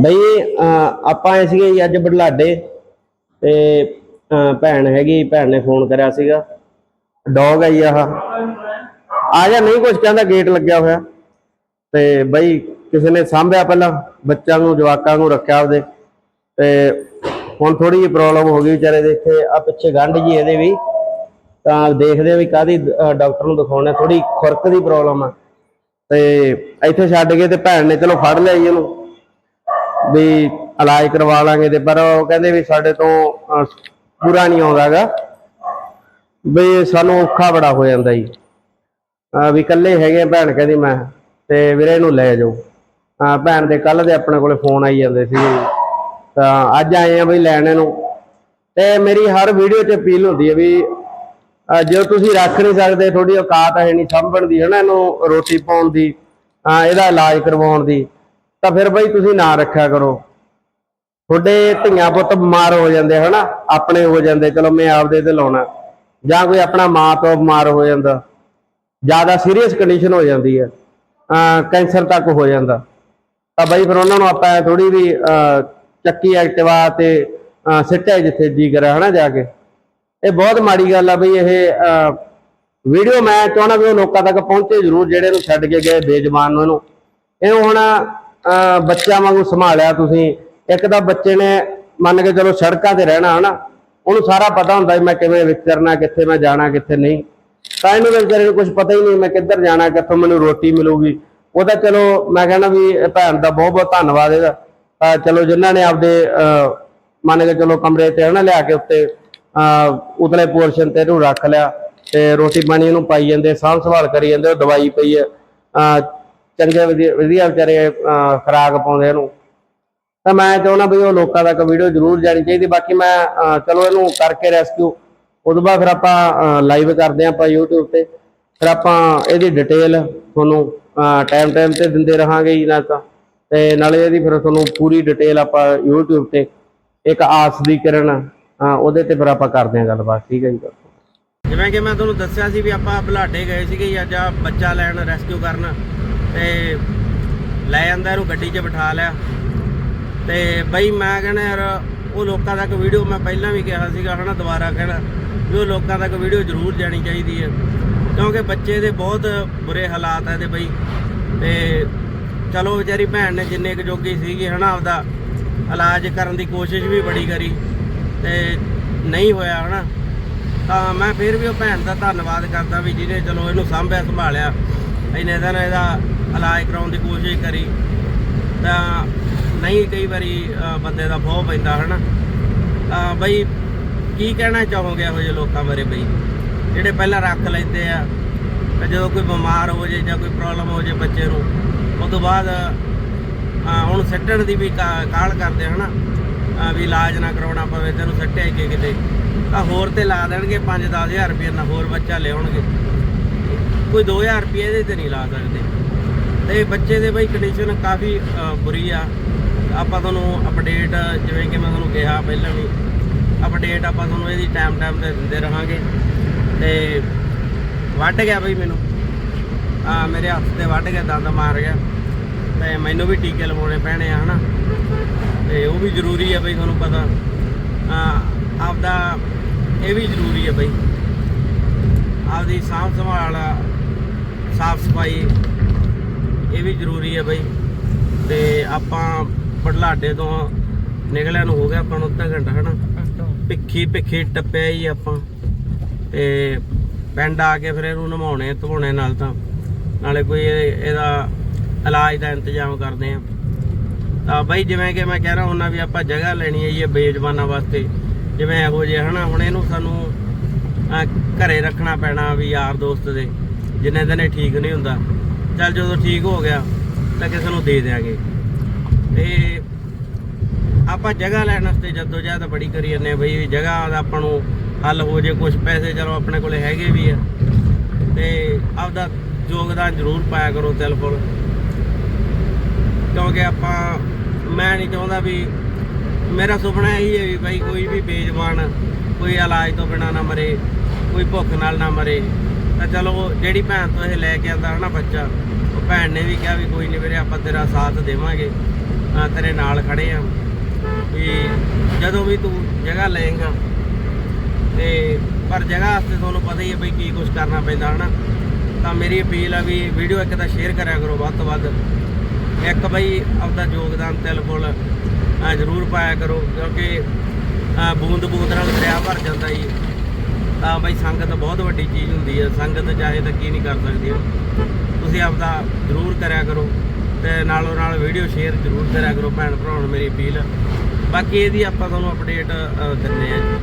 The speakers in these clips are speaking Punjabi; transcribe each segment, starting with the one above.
ਬਈ ਆਪਾਂ ਆਏ ਸੀਗੇ ਜੀ ਅੱਜ ਬੜਲਾਡੇ ਤੇ ਭੈਣ ਹੈਗੀ, ਭੈਣ ਨੇ ਫੋਨ ਕਰਿਆ ਸੀਗਾ। ਡੌਗ ਆਈ ਆਹ। ਆ ਜਾ ਨਹੀਂ ਕੁਝ ਕਹਿੰਦਾ ਗੇਟ ਲੱਗਿਆ ਹੋਇਆ। ਤੇ ਬਈ, ਕਿਸੇ ਨੇ ਸਾਂਭਿਆ ਪਹਿਲਾਂ, ਬੱਚਿਆਂ ਨੂੰ, ਜਵਾਕਾਂ ਨੂੰ ਰੱਖਿਆ ਉਹਦੇ ਤੇ ਹੁਣ ਥੋੜੀ ਜਿਹੀ ਪ੍ਰੋਬਲਮ ਹੋ ਗਈ ਵਿਚਾਰੇ ਦੇ, ਇੱਥੇ ਆ ਪਿੱਛੇ ਗੰਢ ਜੀ ਇਹਦੇ ਵੀ। ਤਾਂ ਦੇਖਦੇ ਆ ਵੀ ਕਾਦੀ ਡਾਕਟਰ ਨੂੰ ਦਿਖਾਉਣਾ ਥੋੜੀ ਖੁਰਕ ਦੀ ਪ੍ਰੋਬਲਮ ਆ। ਤੇ ਇੱਥੇ ਛੱਡ ਗਏ ਤੇ ਭੈਣ ਨੇ, ਚਲੋ ਫੜ ਲਿਆ ਜੀ ਇਹਨੂੰ। ਵੀ ਇਲਾਜ ਕਰਵਾ ਲਾਂਗੇ ਤੇ ਪਰ ਉਹ ਕਹਿੰਦੇ ਵੀ ਸਾਡੇ ਤੋਂ ਅਹ, ਪੂਰਾ ਨਹੀਂ ਆਉਂਦਾਗਾ। ਵੀ ਸਾਨੂੰ ਔਖਾ ਬੜਾ ਹੋ ਜਾਂਦਾ ਜੀ। ਅਹ, ਵੀ ਇਕੱਲੇ ਹੈਗੇ ਆ, ਭੈਣ ਕਹਿੰਦੀ ਮੈਂ ਤੇ ਵੀਰੇ ਇਹਨੂੰ ਲੈ ਜਾਓ। ਅਹ, ਭੈਣ ਦੇ ਕੱਲ ਦੇ ਆਪਣੇ ਕੋਲੇ ਫੋਨ ਆਈ ਜਾਂਦੇ ਸੀ। ਤਾਂ ਅੱਜ ਆਏ ਆ ਬਈ ਲੈਣ ਇਹਨੂੰ। ਤੇ ਮੇਰੀ ਹਰ ਵੀਡੀਓ 'ਚ ਅਪੀਲ ਹੁੰਦੀ ਹੈ ਵੀ ਅਹ, ਜੇ ਤੁਸੀਂ ਰੱਖ ਨਹੀਂ ਸਕਦੇ ਤੁਹਾਡੀ ਔਕਾਤ ਹੈ ਨਹੀਂ ਸਾਂਭਣ ਦੀ ਹਨਾ ਇਹਨੂੰ ਰੋਟੀ ਪਾਉਣ ਦੀ ਅਹ, ਇਹਦਾ ਇਲਾਜ ਕਰਵਾਉਣ ਦੀ। ਤਾਂ ਫਿਰ ਬਈ ਤੁਸੀਂ ਨਾ ਰੱਖਿਆ ਕਰੋ। ਤੁਹਾਡੇ ਧੀਆਂ ਪੁੱਤ ਬਿਮਾਰ ਹੋ ਜਾਂਦੇ, ਹਨਾ? ਆਪਣੇ ਹੋ ਜਾਂਦੇ, ਚਲੋ ਮੈਂ ਆਪਦੇ ਤੇ ਲਾਉਣਾ। ਜਾਂ ਕੋਈ ਆਪਣਾ ਮਾਂ ਪਿਓ ਬਿਮਾਰ ਹੋ ਜਾਂਦਾ। ਜ਼ਿਆਦਾ ਸੀਰੀਅਸ ਕੰਡੀਸ਼ਨ ਹੋ ਜਾਂਦੀ ਹੈ। ਕੈਂਸਰ ਤੱਕ ਹੋ ਜਾਂਦਾ। ਤਾਂ ਬਈ ਫਿਰ ਉਹਨਾਂ ਨੂੰ ਆਪਾਂ ਥੋੜੀ ਵੀ ਚੱਕੀ ਐਕਟਿਵਾ ਤੇ ਸਿੱਟਿਆ ਜਿੱਥੇ ਜੀ ਕਰਿਆ ਹਨਾ, ਜਾ ਕੇ। ਇਹ ਬਹੁਤ ਮਾੜੀ ਗੱਲ ਆ ਬਈ ਇਹ ਵੀਡੀਓ ਮੈਂ ਚਾਹਣਾ ਵੀ ਉਹ ਲੋਕਾਂ ਤੱਕ ਪਹੁੰਚੇ ਜ਼ਰੂਰ, ਜਿਹੜੇ ਨੂੰ ਛੱਡ ਕੇ ਗਏ ਬੇਜਮਾਨ ਨੂੰ ਇਹਨੂੰ। ਹੁਣ ਬੱਚਿਆਂ ਵਾਂਗੂ ਸੰਭਾਲਿਆ ਤੁਸੀਂ। ਇੱਕ ਤਾਂ ਬੱਚੇ ਨੇ ਮੰਨ ਕੇ ਚਲੋ ਸੜਕਾਂ ਤੇ ਰਹਿਣਾ ਹਨਾ ਉਹਨੂੰ ਸਾਰਾ ਪਤਾ ਹੁੰਦਾ ਮੈਂ ਕਿਵੇਂ ਵਿਚਰਨਾ ਕਿੱਥੇ ਮੈਂ ਜਾਣਾ ਕਿੱਥੇ ਨਹੀਂ। ਤਾਂ ਇਹਨੂੰ ਵਿਚਾਰੇ ਨੂੰ ਕੁਝ ਪਤਾ ਹੀ ਨਹੀਂ ਮੈਂ ਕਿੱਧਰ ਜਾਣਾ ਕਿੱਥੋਂ ਮੈਨੂੰ ਰੋਟੀ ਮਿਲੂਗੀ। ਤਾਂ ਚਲੋ ਮੈਂ ਕਹਿੰਦਾ ਵੀ ਭੈਣ ਦਾ ਬਹੁਤ ਬਹੁਤ ਧੰਨਵਾਦ ਇਹਦਾ। ਚਲੋ ਜਿਨ੍ਹਾਂ ਨੇ ਆਪਦੇ ਅਹ, ਮੰਨ ਕੇ ਚਲੋ ਕਮਰੇ ਤੇ ਹਨਾ ਲਿਆ ਕੇ ਉੱਤੇ ਅਹ, ਉਤਲੇ ਪੋਰਸ਼ਨ ਤੇ ਇਹਨੂੰ ਰੱਖ ਲਿਆ ਤੇ ਰੋਟੀ ਪਾਣੀ ਇਹਨੂੰ ਪਾਈ ਜਾਂਦੇ ਸਾਂਭ ਸੰਭਾਲ ਕਰੀ ਜਾਂਦੇ ਉਹ ਦਵਾਈ ਪਈ ਹੈ। ਅਹ, ਚੰਗੇ ਵਧੀਆ ਵਧੀਆ ਵਿਚਾਰੇ ਅਹ, ਖੁਰਾਕ ਪਾਉਂਦੇ ਇਹਨੂੰ। ਤਾਂ ਮੈਂ ਚਾਹੁੰਦਾ ਵੀ ਉਹ ਲੋਕਾਂ ਤੱਕ ਵੀਡੀਓ ਜ਼ਰੂਰ ਜਾਣੀ ਚਾਹੀਦੀ। ਬਾਕੀ ਮੈਂ ਚਲੋ ਇਹਨੂੰ ਕਰਕੇ ਰੈਸਕਿਊ ਉਦੋਂ ਬਾਅਦ ਫਿਰ ਆਪਾਂ ਲਾਈਵ ਕਰਦੇ ਹਾਂ ਆਪਾਂ YouTube ਤੇ। ਫਿਰ ਆਪਾਂ ਇਹਦੀ ਡਿਟੇਲ ਤੁਹਾਨੂੰ ਟਾਈਮ ਟਾਈਮ ਤੇ ਦਿੰਦੇ ਰਹਾਂਗੇ ਜੀ ਨਾ ਤਾਂ। ਤੇ ਨਾਲੇ ਇਹਦੀ ਫਿਰ ਤੁਹਾਨੂੰ ਪੂਰੀ ਡਿਟੇਲ ਆਪਾਂ YouTube ਤੇ ਇੱਕ ਆਸ ਦੀ ਕਿਰਨ ਉਹਦੇ ਤੇ ਫਿਰ ਆਪਾਂ ਕਰਦੇ ਹਾਂ ਗੱਲਬਾਤ। ਠੀਕ ਹੈ ਜੀ ਜਿਵੇਂ ਕਿ ਮੈਂ ਤੁਹਾਨੂੰ ਦੱਸਿਆ ਸੀ ਵੀ ਆਪਾਂ ਬਲਾਡੇ ਗਏ ਸੀਗੇ ਅੱਜ ਆ ਬੱਚਾ ਲੈਣ ਰੈਸਕਿਊ ਕਰਨ। ਤੇ ਲੈ ਜਾਂਦਾ ਇਹਨੂੰ ਗੱਡੀ 'ਚ ਬਿਠਾ ਲਿਆ। ਤੇ ਬਈ ਮੈਂ ਕਹਿੰਦਾ ਯਾਰ, ਉਹ ਲੋਕਾਂ ਤੱਕ ਵੀਡੀਓ ਮੈਂ ਪਹਿਲਾਂ ਵੀ ਕਿਹਾ ਸੀਗਾ ਹਨਾ, ਦੁਬਾਰਾ ਕਹਿਣਾ ਵੀ ਉਹ ਲੋਕਾਂ ਤੱਕ ਵੀਡੀਓ ਜ਼ਰੂਰ ਜਾਣੀ ਚਾਹੀਦੀ ਹੈ। ਕਿਉਂਕਿ ਬੱਚੇ ਦੇ ਬਹੁਤ ਬੁਰੇ ਹਾਲਾਤ ਹੈ ਤੇ ਬਈ। ਤੇ ਚਲੋ ਵਿਚਾਰੀ ਭੈਣ ਨੇ ਜਿੰਨੇ ਕੁ ਜੋਗੀ ਸੀਗੀ ਹਨਾ, ਆਪਦਾ ਇਲਾਜ ਕਰਨ ਦੀ ਕੋਸ਼ਿਸ਼ ਵੀ ਬੜੀ ਕਰੀ ਤੇ ਨਹੀਂ ਹੋਇਆ ਹਨਾ। ਤਾਂ ਮੈਂ ਫਿਰ ਵੀ ਉਹ ਭੈਣ ਦਾ ਧੰਨਵਾਦ ਕਰਦਾ ਵੀ ਜਿਹਨੇ ਚਲੋ ਇਹਨੂੰ ਸਾਂਭਿਆ, ਸੰਭਾਲਿਆ। ਇਹਨੇ ਦਿਨ ਇਹਦਾ ਇਲਾਜ ਕਰਾਉਣ ਦੀ ਕੋਸ਼ਿਸ਼ ਕਰੀ ਤਾਂ ਨਹੀਂ ਕਈ ਵਾਰੀ ਬੰਦੇ ਦਾ ਬਹੁਤ ਪੈਂਦਾ ਹਨਾ। ਤਾਂ ਬਈ ਕੀ ਕਹਿਣਾ ਚਾਹੋਗੇ ਇਹੋ ਜਿਹੇ ਲੋਕਾਂ ਬਾਰੇ ਬਈ? ਜਿਹੜੇ ਪਹਿਲਾਂ ਰੱਖ ਲੈਂਦੇ ਆ ਤੇ ਜਦੋਂ ਕੋਈ ਬਿਮਾਰ ਹੋ ਜੇ ਜਾਂ ਕੋਈ ਪ੍ਰੋਬਲਮ ਹੋ ਜੇ ਬੱਚੇ ਨੂੰ ਉਸ ਤੋਂ ਬਾਅਦ ਅ, ਹੁਣ ਸੱਟਣ ਦੀ ਵੀ ਕਾ- ਕਾਹਲ ਕਰਦੇ ਹਨਾ। ਅ, ਵੀ ਇਲਾਜ ਨਾ ਕਰਾਉਣਾ ਪਵੇ ਤੈਨੂੰ ਸੱਟਿਆ ਕਿ ਕਿਤੇ। ਤਾਂ ਹੋਰ ਤੇ ਲਾ ਦੇਣਗੇ 5-10000 ਰੁਪਏ ਨਾਲ ਹੋਰ ਬੱਚਾ ਲਿਆਉਣਗੇ। ਕੋਈ 2000 ਰੁਪਏ ਇਹਦੇ ਤੇ ਨਹੀਂ ਲਾ ਸਕਦੇ। ਤੇ ਬੱਚੇ ਦੇ ਬਈ ਕੰਡੀਸ਼ਨ ਕਾਫੀ ਬੁਰੀ ਆ। ਆਪਾਂ ਤੁਹਾਨੂੰ ਅਪਡੇਟ ਜਿਵੇਂ ਕਿ ਮੈਂ ਤੁਹਾਨੂੰ ਕਿਹਾ ਪਹਿਲਾਂ ਵੀ ਅਪਡੇਟ ਆਪਾਂ ਤੁਹਾਨੂੰ ਇਹਦੀ ਟਾਈਮ ਟਾਈਮ ਤੇ ਦਿੰਦੇ ਰਹਾਂਗੇ। ਤੇ ਵੱਢ ਗਿਆ ਬਈ ਮੈਨੂੰ। ਆ, ਮੇਰੇ ਹੱਥ ਤੇ ਵੱਢ ਗਿਆ, ਦੰਦ ਮਾਰ ਗਿਆ। ਤੇ ਮੈਨੂੰ ਵੀ ਟੀਕੇ ਲਵਾਉਣੇ ਪੈਣੇ ਆ, ਹਨਾ? ਤੇ ਉਹ ਵੀ ਜ਼ਰੂਰੀ ਆ ਬਈ ਤੁਹਾਨੂੰ ਪਤਾ। ਆ, ਆਪਦਾ ਇਹ ਵੀ ਜ਼ਰੂਰੀ ਆ ਬਈ। ਆਪਦੀ ਸਾਂਭ ਸੰਭਾਲ ਸਾਫ਼ ਸਫ਼ਾਈ ਇਹ ਵੀ ਜ਼ਰੂਰੀ ਹੈ ਬਈ। ਤੇ ਆਪਾਂ ਪੜਲਾਡੇ ਤੋਂ ਨਿਕਲਿਆ ਨੂੰ ਹੋ ਗਿਆ ਆਪਾਂ ਨੂੰ ਅੱਧਾ ਘੰਟਾ ਹਨਾ? ਭਿੱਖੀ ਭਿੱਖੀ ਟੱਪਿਆ ਹੀ ਆਪਾਂ। ਤੇ ਪਿੰਡ ਆ ਕੇ ਫਿਰ ਇਹਨੂੰ ਨਮਾਉਣੇ ਧਵਾਉਣੇ ਨਾਲ ਤਾਂ। ਨਾਲੇ ਕੋਈ ਇਹ- ਇਹਦਾ ਇਲਾਜ ਦਾ ਇੰਤਜ਼ਾਮ ਕਰਦੇ ਆ। ਤਾਂ ਬਈ ਜਿਵੇਂ ਕਿ ਮੈਂ ਕਹਿ ਰਿਹਾ ਹੁੰਦਾ ਵੀ ਆਪਾਂ ਜਗ੍ਹਾ ਲੈਣੀ ਹੈ ਇਹ ਬੇਜ਼ਬਾਨਾਂ ਵਾਸਤੇ। ਜਿਵੇਂ ਇਹੋ ਜਿਹੇ ਹਨਾ? ਹੁਣ ਇਹਨੂੰ ਸਾਨੂੰ ਘਰੇ ਰੱਖਣਾ ਪੈਣਾ ਵੀ ਯਾਰ ਦੋਸਤ ਦੇ। ਜਿੰਨੇ ਦਿਨ ਇਹ ਠੀਕ ਨਹੀਂ ਹੁੰਦਾ। ਚੱਲ ਜਦੋਂ ਠੀਕ ਹੋ ਗਿਆ, ਤਾਂ ਕਿਸੇ ਨੂੰ ਦੇ ਦਿਆਂਗੇ। ਤੇ ਆਪਾਂ ਜਗ੍ਹਾ ਲੈਣ ਵਾਸਤੇ ਜਦੋਂ ਜਦ ਬੜੀ ਕਰੀ ਜਾਂਦੇ ਹਾਂ ਬਈ, ਵੀ ਜਗ੍ਹਾ ਦਾ ਆਪਾਂ ਨੂੰ ਹੱਲ ਹੋ ਜੇ ਕੁਝ ਪੈਸੇ ਚਲੋ ਆਪਣੇ ਕੋਲੇ ਹੈਗੇ ਵੀ ਆ। ਤੇ ਆਪਦਾ ਯੋਗਦਾਨ ਜ਼ਰੂਰ ਪਾਇਆ ਕਰੋ ਦਿਲ ਕੋਲ ਕਿਉਂਕਿ ਆਪਾਂ, ਮੈਂ ਨਹੀਂ ਚਾਹੁੰਦਾ ਵੀ, ਮੇਰਾ ਸੁਪਨਾ ਇਹੀ ਹੈ ਵੀ ਭਾਈ ਕੋਈ ਵੀ ਬੇਜ਼ਬਾਨ, ਕੋਈ ਇਲਾਜ ਤੋਂ ਬਿਨਾ ਨਾ ਮਰੇ, ਕੋਈ ਭੁੱਖ ਨਾਲ ਨਾ ਮਰੇ। ਤਾਂ ਚਲੋ ਜਿਹੜੀ ਭੈਣ ਤੋਂ ਇਹ ਲੈ ਕੇ ਆਂਦਾ ਹਨਾ ਬੱਚਾ ਉਹ ਭੈਣ ਨੇ ਵੀ ਕਿਹਾ ਵੀ ਕੋਈ ਨਹੀਂ ਵੀਰੇ ਆਪਾਂ ਤੇਰਾ ਸਾਥ ਦੇਵਾਂਗੇ ਅ, ਤੇਰੇ ਨਾਲ ਖੜੇ ਆ। ਵੀ ਜਦੋਂ ਵੀ ਤੂੰ ਜਗ੍ਹਾ ਲਏਗਾ ਤੇ ਪਰ ਜਗ੍ਹਾ ਵਾਸਤੇ ਤੁਹਾਨੂੰ ਪਤਾ ਹੀ ਹੈ ਬਈ ਕੀ ਕੁਝ ਕਰਨਾ ਪੈਂਦਾ ਹਨਾ। ਤਾਂ ਮੇਰੀ ਅਪੀਲ ਆ ਵੀ ਵੀਡੀਓ ਇੱਕ ਤਾਂ ਸ਼ੇਅਰ ਕਰਿਆ ਕਰੋ ਵੱਧ ਤੋਂ ਵੱਧ। ਇੱਕ ਬਈ ਆਪਦਾ ਯੋਗਦਾਨ ਤਿਲ ਕੋਲ ਜ਼ਰੂਰ ਪਾਇਆ ਕਰੋ ਕਿਉਂਕਿ ਬੂੰਦ ਬੂੰਦ ਨਾਲ ਦਰਿਆ ਭਰ ਜਾਂਦਾ ਜੀ। ਤਾਂ ਬਈ ਸੰਗਤ ਬਹੁਤ ਵੱਡੀ ਚੀਜ਼ ਹੁੰਦੀ ਹੈ ਸੰਗਤ ਚਾਹੇ ਤਾਂ ਕੀ ਨਹੀਂ ਕਰ ਸਕਦੀ ਤੁਸੀਂ ਆਪਦਾ ਜ਼ਰੂਰ ਕਰਿਆ ਕਰੋ ਤੇ ਨਾਲੋਂ ਨਾਲ ਵੀਡੀਓ ਸ਼ੇਅਰ ਜ਼ਰੂਰ ਕਰਿਆ ਕਰੋ ਭੈਣ ਭਰਾਵਾਂ ਨੂੰ ਮੇਰੀ ਅਪੀਲ। ਬਾਕੀ ਇਹਦੀ ਆਪਾਂ ਤੁਹਾਨੂੰ ਅਪਡੇਟ ਦਿੰਨੇ ਆ।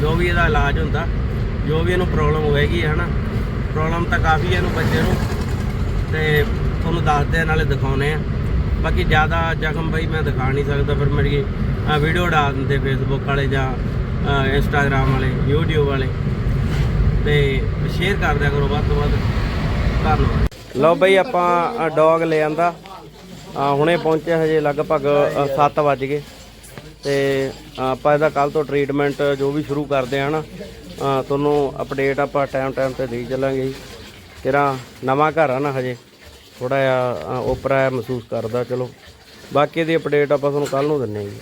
ਜੋ ਵੀ ਇਹਦਾ ਇਲਾਜ ਹੁੰਦਾ, ਜੋ ਵੀ ਇਹਨੂੰ ਪ੍ਰੋਬਲਮ ਹੋਏਗੀ ਹਨਾ। ਪ੍ਰੋਬਲਮ ਤਾਂ ਕਾਫੀ ਹੈ ਇਹਨੂੰ ਬੱਚੇ ਨੂੰ। ਤੇ ਤੁਹਾਨੂੰ ਦੱਸਦੇ ਆ, ਨਾਲੇ ਦਿਖਾਉਨੇ ਆ। ਬਾਕੀ ਜ਼ਿਆਦਾ ਜ਼ਖਮ ਬਈ ਮੈਂ ਦਿਖਾ ਨਹੀਂ ਸਕਦਾ, ਫਿਰ ਮੇਰੀ ਵੀਡੀਓ ਡਾ ਦਿੰਦੇ ਫੇਸਬੁੱਕ ਵਾਲੇ ਜਾਂ ਇੰਸਟਾਗ੍ਰam ਵਾਲੇ YouTube ਵਾਲੇ। ਤੇ ਸ਼ੇਅਰ ਕਰ ਦਿਆ ਕਰੋ ਵੱਧ ਤੋਂ ਵੱਧ ਧੰਨਵਾਦ। ਲਓ ਬਈ ਆਪਾਂ ਡੌਗ ਲੈ ਆਂਦਾ। ਹੁਣੇ ਪਹੁੰਚੇ ਹਜੇ ਲਗਭਗ 7 ਵਜ ਗਏ। ਤੇ ਆਪਾਂ ਇਹਦਾ ਕੱਲ ਤੋਂ ਟ੍ਰੀਟਮੈਂਟ ਜੋ ਵੀ ਸ਼ੁਰੂ ਕਰਦੇ ਆ ਨਾ ਤੁਹਾਨੂੰ ਅਪਡੇਟ ਆਪਾਂ ਟਾਈਮ ਟਾਈਮ ਤੇ ਦੇ ਚੱਲਾਂਗੇ ਜੀ। ਤੇਰਾ ਨਵਾਂ ਘਰ ਆ ਨਾ ਹਜੇ ਥੋੜਾ ਜਿਹਾ ਅ, ਓਪਰਾ ਮਹਿਸੂਸ ਕਰਦਾ ਚਲੋ। ਬਾਕੀ ਦੀ ਅਪਡੇਟ ਆਪਾਂ ਤੁਹਾਨੂੰ ਕੱਲ ਨੂੰ ਦਿੰਨੇ ਜੀ।